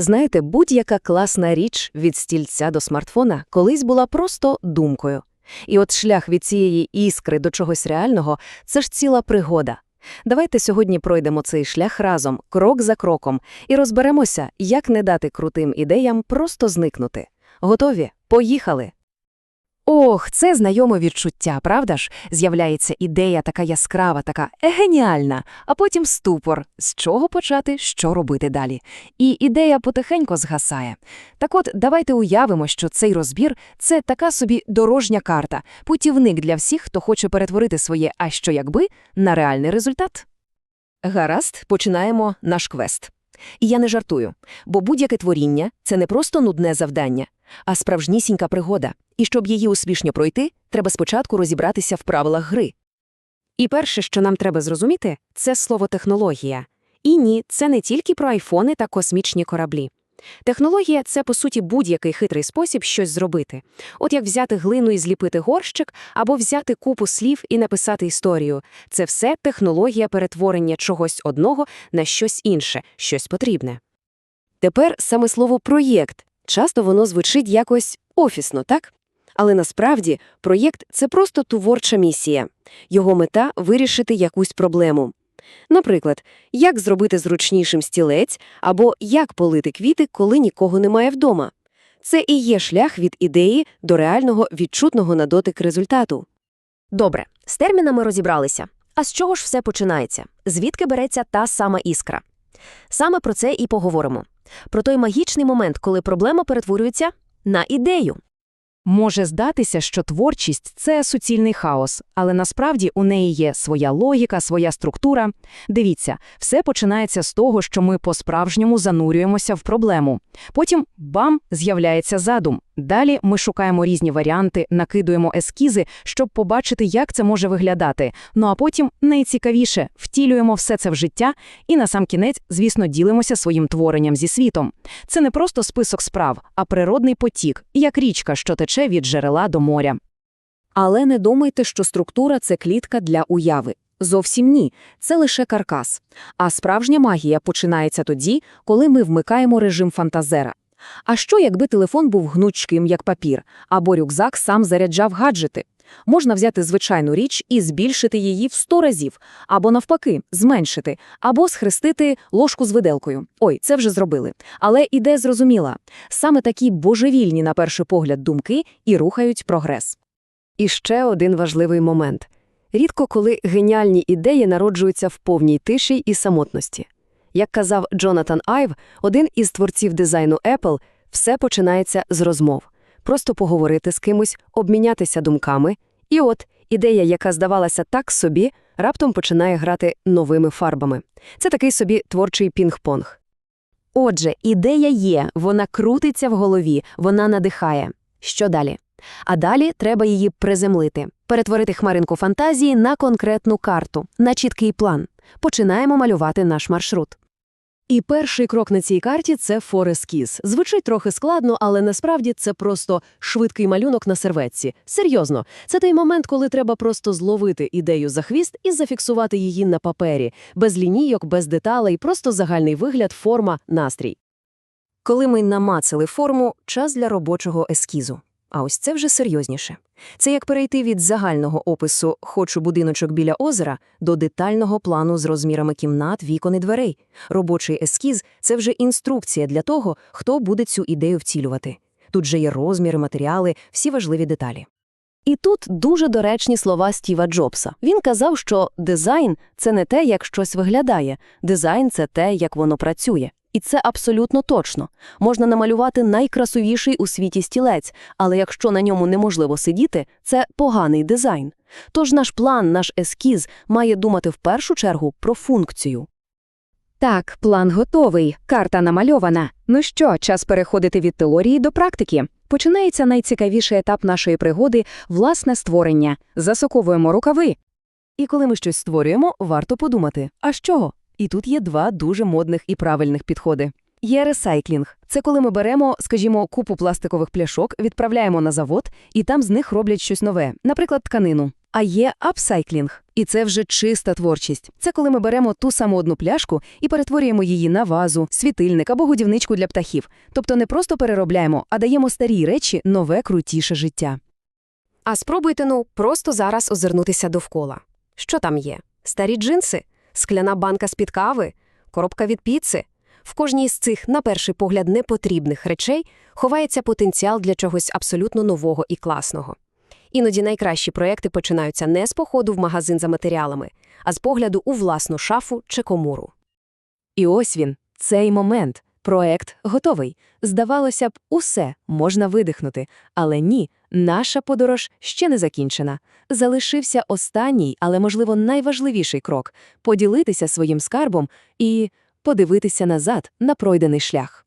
Знаєте, будь-яка класна річ від стільця до смартфона колись була просто думкою. І от шлях від цієї іскри до чогось реального – це ж ціла пригода. Давайте сьогодні пройдемо цей шлях разом, крок за кроком, і розберемося, як не дати крутим ідеям просто зникнути. Готові? Поїхали! Ох, це знайоме відчуття, правда ж? З'являється ідея така яскрава, така геніальна, а потім ступор. З чого почати, що робити далі? І ідея потихенько згасає. Так от, давайте уявимо, що цей розбір – це така собі дорожня карта, путівник для всіх, хто хоче перетворити своє «а що якби» на реальний результат. Гаразд, починаємо наш квест. І я не жартую, бо будь-яке творіння – це не просто нудне завдання, а справжнісінька пригода. І щоб її успішно пройти, треба спочатку розібратися в правилах гри. І перше, що нам треба зрозуміти, це слово технологія. І ні, це не тільки про айфони та космічні кораблі. Технологія це, по суті, будь-який хитрий спосіб щось зробити. От як взяти глину і зліпити горщик, або взяти купу слів і написати історію. Це все технологія перетворення чогось одного на щось інше, щось потрібне. Тепер саме слово «проєкт». Часто воно звучить якось офісно, так? Але насправді проєкт – це просто творча місія. Його мета – вирішити якусь проблему. Наприклад, як зробити зручнішим стілець або як полити квіти, коли нікого немає вдома. Це і є шлях від ідеї до реального відчутного на дотик результату. Добре, з термінами розібралися. А з чого ж все починається? Звідки береться та сама іскра? Саме про це і поговоримо. Про той магічний момент, коли проблема перетворюється на ідею. Може здатися, що творчість – це суцільний хаос, але насправді у неї є своя логіка, своя структура. Дивіться, все починається з того, що ми по-справжньому занурюємося в проблему. Потім – бам! – з'являється задум. Далі ми шукаємо різні варіанти, накидуємо ескізи, щоб побачити, як це може виглядати. Ну а потім, найцікавіше, втілюємо все це в життя і насамкінець, звісно, ділимося своїм творенням зі світом. Це не просто список справ, а природний потік, як річка, що тече від джерела до моря. Але не думайте, що структура – це клітка для уяви. Зовсім ні, це лише каркас. А справжня магія починається тоді, коли ми вмикаємо режим фантазера. А що, якби телефон був гнучким, як папір, або рюкзак сам заряджав гаджети? Можна взяти звичайну річ і збільшити її в 100 разів, або навпаки, зменшити, або схрестити ложку з виделкою. Ой, це вже зробили. Але ідея зрозуміла. Саме такі божевільні, на перший погляд, думки і рухають прогрес. І ще один важливий момент. Рідко коли геніальні ідеї народжуються в повній тиші і самотності. Як казав Джонатан Айв, один із творців дизайну Apple, все починається з розмов. Просто поговорити з кимось, обмінятися думками. І от ідея, яка здавалася так собі, раптом починає грати новими фарбами. Це такий собі творчий пінг-понг. Отже, ідея є, вона крутиться в голові, вона надихає. Що далі? А далі треба її приземлити, перетворити хмаринку фантазії на конкретну карту, на чіткий план. Починаємо малювати наш маршрут. І перший крок на цій карті це форескіз. Звучить трохи складно, але насправді це просто швидкий малюнок на серветці. Серйозно, це той момент, коли треба просто зловити ідею за хвіст і зафіксувати її на папері, без лінійок, без деталей, просто загальний вигляд, форма, настрій. Коли ми намацали форму, час для робочого ескізу. А ось це вже серйозніше. Це як перейти від загального опису «хочу будиночок біля озера» до детального плану з розмірами кімнат, вікон і дверей. Робочий ескіз – це вже інструкція для того, хто буде цю ідею втілювати. Тут же є розміри, матеріали, всі важливі деталі. І тут дуже доречні слова Стіва Джобса. Він казав, що дизайн – це не те, як щось виглядає, дизайн – це те, як воно працює. І це абсолютно точно. Можна намалювати найкрасивіший у світі стілець, але якщо на ньому неможливо сидіти, це поганий дизайн. Тож наш план, наш ескіз має думати в першу чергу про функцію. Так, план готовий, карта намальована. Ну що, час переходити від теорії до практики. Починається найцікавіший етап нашої пригоди – власне створення. Засоковуємо рукави. І коли ми щось створюємо, варто подумати, а з чого? І тут є два дуже модних і правильних підходи. Є ресайклінг. Це коли ми беремо, скажімо, купу пластикових пляшок, відправляємо на завод, і там з них роблять щось нове, наприклад, тканину. А є апсайклінг. І це вже чиста творчість. Це коли ми беремо ту саму одну пляшку і перетворюємо її на вазу, світильник або годівничку для птахів. Тобто не просто переробляємо, а даємо старій речі нове крутіше життя. А спробуйте, ну, просто зараз озирнутися довкола. Що там є? Старі джинси? Скляна банка з-під кави? Коробка від піци? В кожній з цих, на перший погляд, непотрібних речей ховається потенціал для чогось абсолютно нового і класного. Іноді найкращі проекти починаються не з походу в магазин за матеріалами, а з погляду у власну шафу чи комору. І ось він, цей момент. Проект готовий. Здавалося б, усе можна видихнути. Але ні, наша подорож ще не закінчена. Залишився останній, але, можливо, найважливіший крок – поділитися своїм скарбом і подивитися назад на пройдений шлях.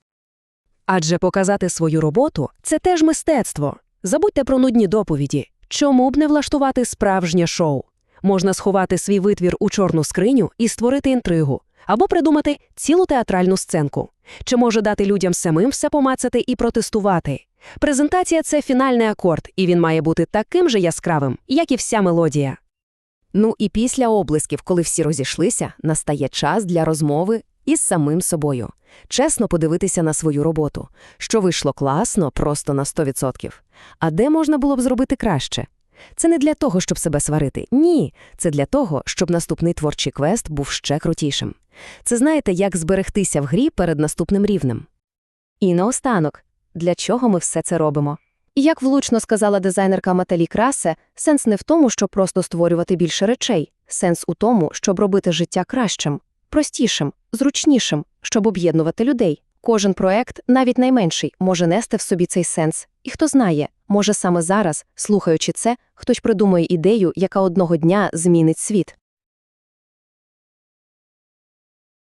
Адже показати свою роботу – це теж мистецтво. Забудьте про нудні доповіді. Чому б не влаштувати справжнє шоу? Можна сховати свій витвір у чорну скриню і створити інтригу. Або придумати цілу театральну сценку. Чи може дати людям самим все помацати і протестувати? Презентація – це фінальний акорд, і він має бути таким же яскравим, як і вся мелодія. Ну і після облисків, коли всі розійшлися, настає час для розмови із самим собою. Чесно подивитися на свою роботу. Що вийшло класно, просто на 100%. А де можна було б зробити краще? Це не для того, щоб себе сварити. Ні, це для того, щоб наступний творчий квест був ще крутішим. Це знаєте, як зберегтися в грі перед наступним рівнем. І наостанок, для чого ми все це робимо? І як влучно сказала дизайнерка Маталі Красе, сенс не в тому, щоб просто створювати більше речей. Сенс у тому, щоб робити життя кращим, простішим, зручнішим, щоб об'єднувати людей. Кожен проект, навіть найменший, може нести в собі цей сенс. І хто знає, може саме зараз, слухаючи це, хтось придумає ідею, яка одного дня змінить світ.